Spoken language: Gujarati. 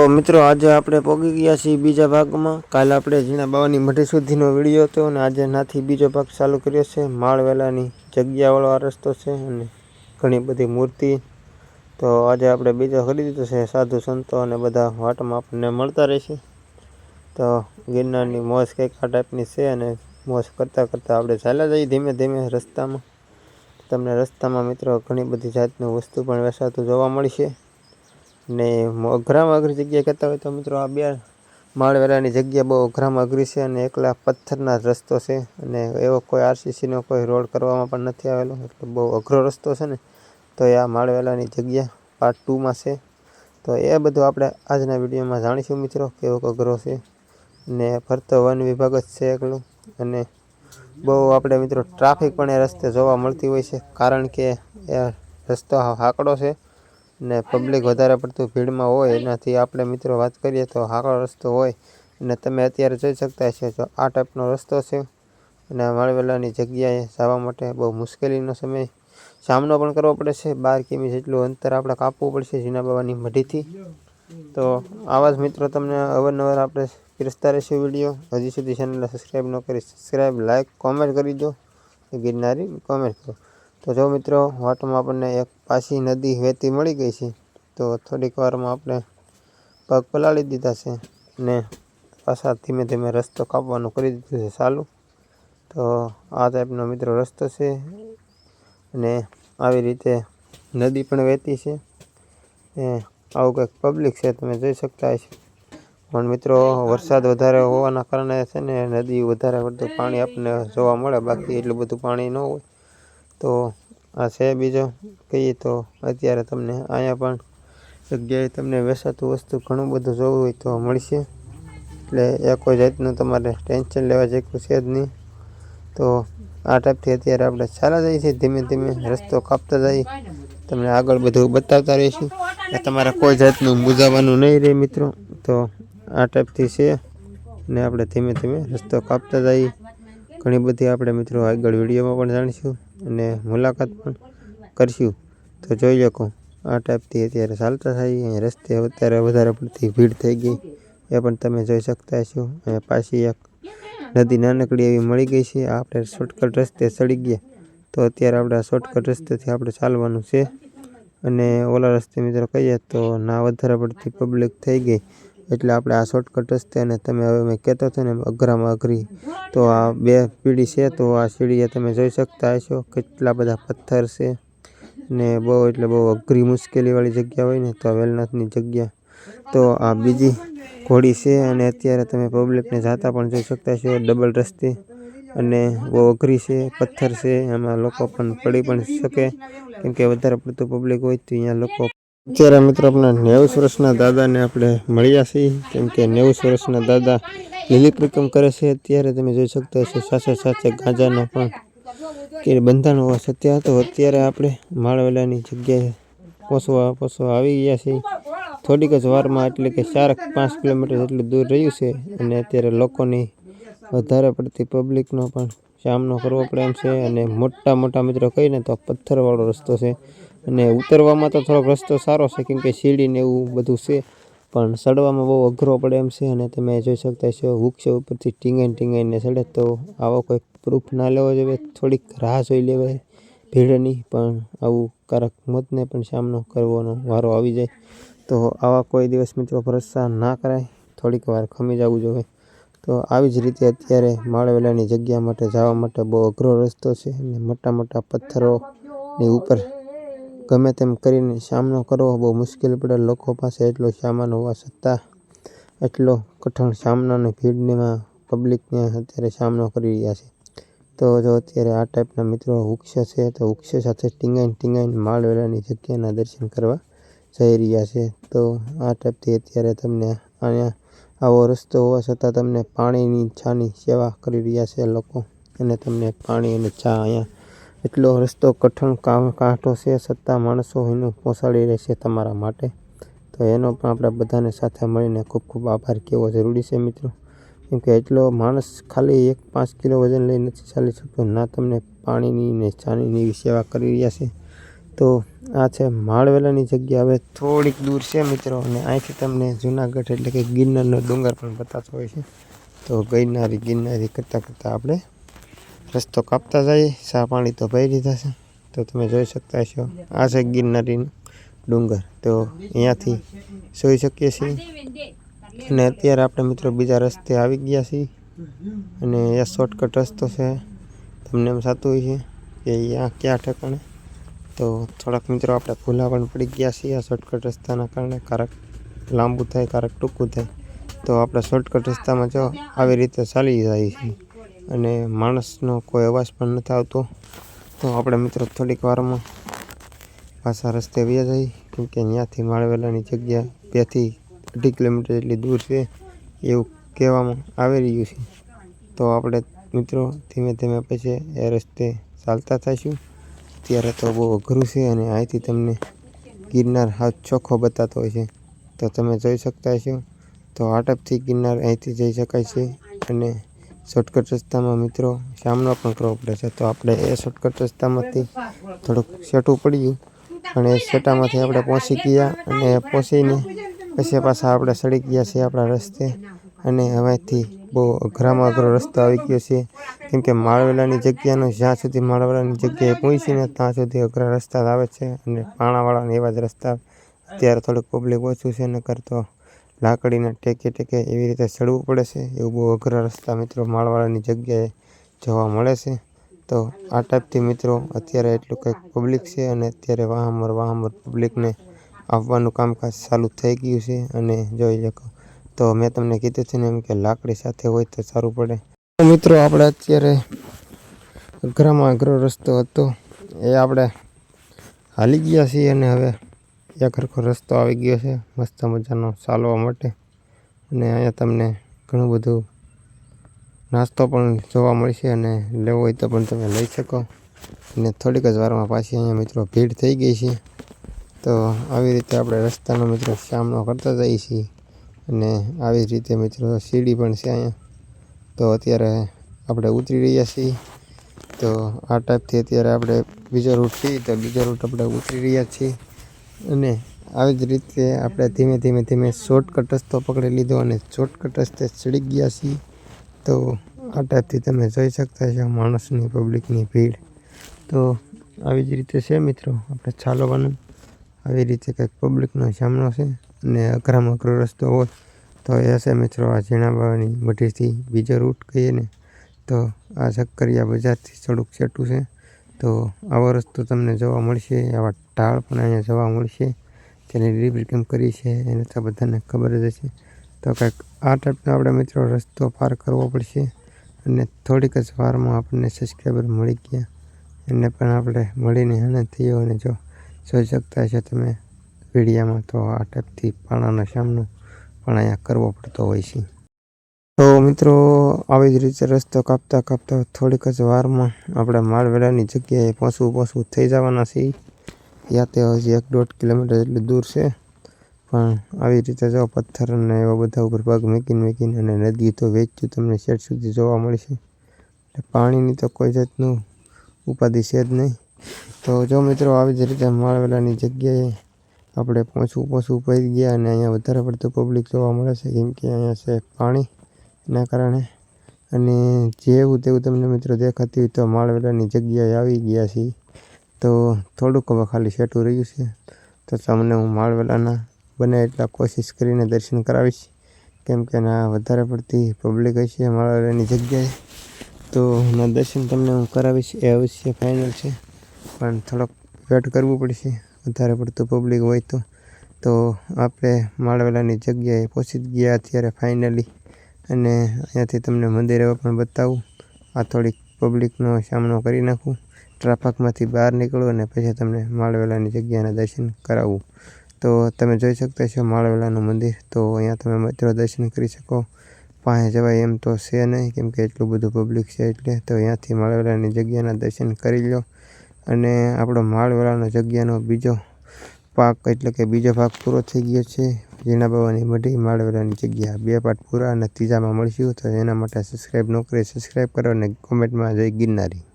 તો મિત્રો આજે આપણે પહોંચી ગયા છીએ બીજા ભાગમાં. કાલે આપણે ઝીણા બાવાની મઢી સુધીનો વીડિયો હતો અને આજે નાથી બીજો ભાગ ચાલુ કર્યો છે. માળવેલાની જગ્યાવાળો આ રસ્તો છે અને ઘણી બધી મૂર્તિ. તો આજે આપણે બીજો કરી દીધો છે સાધુ સંતો અને બધા વાટમાં આપણને મળતા રહેશે. તો ગિરનારની મોજ કંઈક આ ટાઈપની છે અને મોજ કરતાં કરતાં આપણે ચાલ્યા જઈએ ધીમે ધીમે રસ્તામાં. તમને રસ્તામાં મિત્રો ઘણી બધી જાતનું વસ્તુ પણ વેચાતું જોવા મળશે ને અઘરામાં અઘરી જગ્યાએ કહેતા હોય તો મિત્રો આ બે માળવેલાની જગ્યા બહુ અઘરામાં અઘરી છે અને એકલા પથ્થરના રસ્તો છે અને એવો કોઈ આરસીસીનો કોઈ રોડ કરવામાં પણ નથી આવેલો, એટલે બહુ અઘરો રસ્તો છે ને, તો એ આ માળવેલાની જગ્યા પાર્ટ ટુમાં છે. તો એ બધું આપણે આજના વિડીયોમાં જાણીશું મિત્રો, કેવો અઘરો છે. ને ફરતો વન વિભાગ જ છે એકલું, અને બહુ આપણે મિત્રો ટ્રાફિક પણ એ રસ્તે જોવા મળતી હોય છે, કારણ કે એ રસ્તો હાકડો છે. ને પબ્લિક વધારે પડતું ભીડમાં હોય, એનાથી આપણે મિત્રો વાત કરીએ તો હાકડો રસ્તો હોય. અને તમે અત્યારે જોઈ શકતા હશો તો આ ટાઈપનો રસ્તો છે. અને માળવેલાની જગ્યાએ જવા માટે બહુ મુશ્કેલીનો સમય સામનો પણ કરવો પડે છે. બાર કિમી જેટલું અંતર આપણે કાપવું પડશે જીના બાબાની મઢીથી. તો આવા જ મિત્રો તમને અવારનવાર આપણે પીરસતા રહેશું વીડિયો. હજી સુધી ચેનલને સબસ્ક્રાઈબ ન કરી સબસ્ક્રાઈબ લાઇક કોમેન્ટ કરી દો. ગિરનારી કોમેન્ટ કરો. તો જો મિત્રો, વાટમાં આપણને એક પાછી નદી વહેતી મળી ગઈ છે, તો થોડીક વારમાં આપણે પગ પલાળી દીધા છે ને પાછા ધીમે ધીમે રસ્તો કાપવાનું કરી દીધું છે ચાલુ. તો આ ટાઈપનો મિત્રો રસ્તો છે અને આવી રીતે નદી પણ વહેતી છે. એ આવું કંઈક પબ્લિક છે, તમે જોઈ શકતા હશો. પણ મિત્રો, વરસાદ વધારે હોવાના કારણે છે ને નદી વધારે પડતું પાણી આપણને જોવા મળે, બાકી એટલું બધું પાણી ન હોય. તો આ છે બીજો. કહીએ તો અત્યારે તમને અહીંયા પણ જગ્યાએ તમને વેસાતું વસ્તુ ઘણું બધું જોવું હોય તો મળશે. એટલે એ કોઈ જાતનું તમારે ટેન્શન લેવા જેવું છે જ નહીં. તો આ ટાઈપથી અત્યારે આપણે ચાલા જઈએ છીએ. ધીમે ધીમે રસ્તો કાપતા જઈએ. તમને આગળ બધું બતાવતા રહીશું. તમારે કોઈ જાતનું મૂંઝાવાનું નહીં રહે મિત્રો. તો આ ટાઈપથી છે. ને આપણે ધીમે ધીમે રસ્તો કાપતા જઈએ. ઘણી બધી આપણે મિત્રો આગળ વિડીયોમાં પણ જાણીશું. અને મુલાકાત પણ કરશું. તો જોઈ શકો, આ ટાઈપથી અત્યારે ચાલતા થઈ અહીંયા રસ્તે અત્યારે વધારે પડતી ભીડ થઈ ગઈ. એ પણ તમે જોઈ શકતા હશો. અને પાછી એક નદી નાનકડી એવી મળી ગઈ છે. આપણે શોર્ટકટ રસ્તે ચડી ગયા. તો અત્યારે આપણે શોર્ટકટ રસ્તેથી આપણે ચાલવાનું છે. અને ઓલા રસ્તે મિત્રો કહીએ તો ના વધારે પડતી પબ્લિક થઈ ગઈ. એટલે આપણે આ શોર્ટકટ રસ્તે અને તમે હવે મેં કહેતો હતો ને અઘરામાં અઘરી, તો આ બે પીડી છે, તો આ સીડીએ તમે જોઈ શકતા હશો કેટલા બધા પથ્થર છે ને બહુ એટલે બહુ અઘરી મુશ્કેલીવાળી જગ્યા હોય ને, તો આ વેલનાથની જગ્યા. તો આ બીજી ઘોડી છે અને અત્યારે તમે પબ્લિકને જાતા પણ જોઈ શકતા છો ડબલ રસ્તે અને બહુ અઘરી છે, પથ્થર છે, એમાં લોકો પણ પડી પણ શકે. કેમ કે વધારે પડતું પબ્લિક હોય તો અહીંયા લોકો અત્યારે મિત્રો આપણા નેવું વર્ષના દાદાને આપણે મળ્યા છીએ. કેમ કે નેવું વર્ષના દાદા લીલી પ્રકમ કરે છે. અત્યારે તમે જોઈ શકતા હશો સાથે સાથે ગાંજાનો પણ કે બંધાણ હોવા સત્ય તો અત્યારે આપણે માળવેલાની જગ્યાએ પોસવા પોસવા આવી ગયા છીએ. થોડીક જ વારમાં એટલે કે ચાર પાંચ કિલોમીટર જેટલું દૂર રહ્યું છે અને અત્યારે લોકોની વધારે પડતી પબ્લિકનો પણ સામનો કરવો પડે એમ છે. અને મોટા મોટા મિત્રો કહીને તો પથ્થરવાળો રસ્તો છે. અને ઉતરવામાં તો થોડોક રસ્તો સારો છે, કેમ કે સીડીને એવું બધું છે, પણ ચડવામાં બહુ અઘરો પડે એમ છે, અને તમે જોઈ શકતા છો વૃક્ષો ઉપરથી ટીંગાઈ ટીંગાઈને ચડે તો આવો કોઈ પ્રૂફ ના લેવો જોઈએ, થોડીક રાહ જોઈ લેવાય ભીડની પણ આવું કારક મોતને પણ સામનો કરવાનો વારો આવી જાય. તો આવા કોઈ દિવસ મિત્રો ભરોસા ના કરાય, થોડીક વાર ખમી જવું જોઈએ. તો આવી જ રીતે અત્યારે માળવેલાની જગ્યા માટે જવા માટે બહુ અઘરો રસ્તો છે, અને મોટા મોટા પથ્થરોની ઉપર ગમે તેમ કરીને સામનો કરવો બહુ મુશ્કેલ પડે. લોકો પાસે એટલો સામાન હોવા છતાં એટલો કઠણ અને ભીડમાં પબ્લિકને અત્યારે સામનો કરી રહ્યા છે. તો જો અત્યારે આ ટાઈપના મિત્રો વૃક્ષ છે, તો વૃક્ષ સાથે ટીંગાઈને ટીંગાઈને માળવેલાની જગ્યાના દર્શન કરવા જઈ રહ્યા છે. તો આ ટાઈપથી અત્યારે તમને અહીંયા આવો રસ્તો હોવા છતાં તમને પાણીની છાની સેવા કરી રહ્યા છે લોકો. અને તમને પાણી અને ચા અહીંયા એટલો રસ્તો કઠણ કામ કાંઠો છે છતાં માણસો એનું પહોંચાડી રહેશે તમારા માટે. તો એનો પણ આપણે બધાને સાથે મળીને ખૂબ ખૂબ આભાર કહેવો જરૂરી છે મિત્રો. કેમ કે એટલો માણસ ખાલી એક પાંચ કિલો વજન લઈ નથી ચાલી શકતો, ના તમને પાણીની ને ચાની સેવા કરી રહ્યા છે. તો આ છે માળવેલાની જગ્યા. હવે થોડીક દૂર છે મિત્રો અને અહીંથી તમને જુનાગઢ એટલે કે ગિરનારનો ડુંગર પણ બતાતો હોય છે. તો ગિરનારી ગિરનારી કરતાં કરતાં આપણે રસ્તો કાપતા જઈએ ચા પાણી તો ભરી દીધા છે. તો તમે જોઈ શકતા છો આ છે ગિરનારીનું ડુંગર. તો અહીંયાથી જોઈ શકીએ છીએ. અને અત્યારે આપણે મિત્રો બીજા રસ્તે આવી ગયા છીએ. અને એ શોર્ટકટ રસ્તો છે. તમને એમ સાતું હોય છે કે અહીંયા ક્યાં ઠેકાણે. તો થોડાક મિત્રો આપણે ભૂલા પણ પડી ગયા છીએ આ શોર્ટકટ રસ્તાના કારણે. ક્યારેક લાંબુ થાય ક્યારેક ટૂંકું થાય. તો આપણે શોર્ટકટ રસ્તામાં જો આવી રીતે ચાલી જાય છે. અને માણસનો કોઈ અવાજ પણ નથી આવતો. તો આપણે મિત્રો થોડીક વારમાં પાછા રસ્તે વ્યા જઈએ કેમકે ત્યાંથી માળવેલાની જગ્યા બેથી અઢી કિલોમીટર જેટલી દૂર છે એવું કહેવામાં આવી રહ્યું છે. તો આપણે મિત્રો ધીમે ધીમે પછી એ રસ્તે ચાલતા થઈશું. અત્યારે તો બહુ અઘરું છે અને અહીંથી તમને ગિરનાર હાથ ચોખ્ખો બતાતો હોય છે. તો તમે જોઈ શકતા છો તો આટપથી ગિરનાર અહીંથી જઈ શકાય છે અને શોર્ટકટ રસ્તામાં મિત્રો સામનો પણ કરવો પડે છે. તો આપણે એ શોર્ટકટ રસ્તામાંથી થોડુંક સેટું પડ્યું અને સેટામાંથી આપણે પહોંચી ગયા અને પહોંચીને પછી પાછા આપણે સડી ગયા છીએ આપણા રસ્તે અને હવેથી બહુ અઘરામાં અઘરો રસ્તો આવી ગયો છે. કેમ કે માળવેલાની જગ્યાનો જ્યાં સુધી માળવેલાની જગ્યાએ પહોંચીને ત્યાં સુધી અઘરા રસ્તા આવે છે અને પાણાવાળાને એવા જ રસ્તા અત્યારે થોડુંક પબ્લિક ઓછું છે નકર તો લાકડીના ટેકે ટેકે એવી રીતે ચડવું પડે છે. એવું બહુ અઘરા રસ્તા મિત્રો માળવાળાની જગ્યાએ જોવા મળે છે. તો આ ટાઈપથી મિત્રો અત્યારે એટલું કંઈક પબ્લિક છે અને અત્યારે વાહમર વાહમર પબ્લિકને આવવાનું કામકાજ ચાલુ થઈ ગયું છે અને જોઈ શકો. તો મેં તમને કીધું છે ને એમ કે લાકડી સાથે હોય તો સારું પડે. મિત્રો આપણે અત્યારે અઘરામાં અઘરો રસ્તો હતો. એ આપણે હાલી ગયા છીએ અને હવે એક ખરખો રસ્તો આવી ગયો છે, મસ્ત મજાનો ચાલવા માટે. અને અહીંયા તમને ઘણું બધું નાસ્તો પણ જોવા મળશે અને લેવો હોય તો પણ તમે લઈ શકો. અને થોડીક જ વારમાં પાછી અહીંયા મિત્રો ભીડ થઈ ગઈ છે. તો આવી રીતે આપણે રસ્તાનો મિત્રો સામનો કરતા જઈએ છીએ. અને આવી રીતે મિત્રો સીડી પણ છે અહીંયા. તો અત્યારે આપણે ઉતરી રહ્યા છીએ. તો આ ટાઈપથી અત્યારે આપણે બીજો રૂટ છીએ તો બીજો રૂટ આપણે ઉતરી રહ્યા છીએ. અને આવી જ રીતે આપણે ધીમે ધીમે ધીમે શોર્ટકટ રસ્તો પકડી લીધો અને શોર્ટકટ રસ્તે ચડી ગયા છીએ. તો આ ટાઈપથી તમે જોઈ શકતા છો માણસની પબ્લિકની ભીડ. તો આવી જ રીતે છે મિત્રો, આપણે ચાલવાનું. આવી રીતે કંઈક પબ્લિકનો સામનો છે અને અઘરામાં અઘરો રસ્તો હોય તો એ હશે મિત્રો આ ઝીણાબાવાની મઢીથી બીજો રૂટ કહીએ ને તો આ શક્કરિયા બજારથી થોડુંક છેટું છે. તો આવો રસ્તો તમને જોવા મળશે, આવા ઢાળ પણ અહીંયા જોવા મળશે. તેની ડિલિવરી કેમ કરી છે એને તો બધાને ખબર જ હશે. તો કંઈક આ ટાઈપનો આપણે મિત્રો રસ્તો પાર કરવો પડશે અને થોડીક જ વારમાં આપણને સબસ્ક્રાઈબર મળી ગયા. એને પણ આપણે મળીને આનંદ થયો અને જો જોઈ શકતા છો તમે વિડીયામાં તો આ ટાઈપથી પાણાનો સામનો પણ અહીંયા કરવો પડતો હોય છે. તો મિત્રો આવી જ રીતે રસ્તો કાપતા કાપતા થોડીક જ વારમાં આપણે માળવેડાની જગ્યાએ પહોંચવું પહોંચવું થઈ જવાના છીએ. યા તે હજી એક દોઢ કિલોમીટર જેટલું દૂર છે. પણ આવી રીતે જો પથ્થર અને એવા બધા ઉપર પગ મૂકીને મૂકીને અને નદી તો વેચ્યું તમને શેઠ સુધી જોવા મળશે. એટલે પાણીની તો કોઈ જાતનું ઉપાધિ છે જ નહીં. તો જો મિત્રો આવી જ રીતે માળવેલાની જગ્યાએ આપણે પહોંચવું પહોંચવું પડી ગયા અને અહીંયા વધારે પડતું પબ્લિક જોવા મળે છે, કેમ કે અહીંયા છે પાણી એના કારણે. અને જેવું તેવું તમને મિત્રો દેખાતી હોય તો માળવેલાની જગ્યાએ આવી ગયા છીએ. તો થોડુંક હવે ખાલી સેટું રહ્યું છે. તો તમને હું માળવેલાના બને એટલા કોશિશ કરીને દર્શન કરાવીશ. કેમ કે ના વધારે પડતી પબ્લિક હશે માળવેલાની જગ્યાએ. તો ના દર્શન તમને હું કરાવીશ. એ અવશ્ય ફાઇનલ છે. પણ થોડોક વેટ કરવું પડશે. વધારે પડતું પબ્લિક હોય તો. તો આપણે માળવેલાની જગ્યાએ પહોંચી ગયા અત્યારે ફાઇનલી અને અહીંયાથી તમને મંદિર પણ બતાવું. આ થોડીક પબ્લિકનો સામનો કરી નાખું. ટ્રાફિકમાંથી બહાર નીકળો અને પછી તમને માળવેલાની જગ્યાના દર્શન કરાવવું તો તમે જોઈ શકતા છો માળવેલાનું મંદિર. તો અહીંયા તમે મિત્રો દર્શન કરી શકો. પાસે જવાય એમ તો છે નહીં, કેમ કે એટલું બધું પબ્લિક છે એટલે. તો અહીંયાથી માળવેલાની જગ્યાના દર્શન કરી લો. અને આપણો માળવેલાનો જગ્યાનો બીજો પાક એટલે કે બીજો ભાગ પૂરો થઈ ગયો છે. ઝીણા બાવાની મઢી માળવેલાની જગ્યા. બે પાર્ટ પૂરા અને ત્રીજામાં મળશું. તો એના માટે સબસ્ક્રાઈબ ન કરી સબસ્ક્રાઈબ કરો અને કોમેન્ટમાં જઈ ગિરનારી.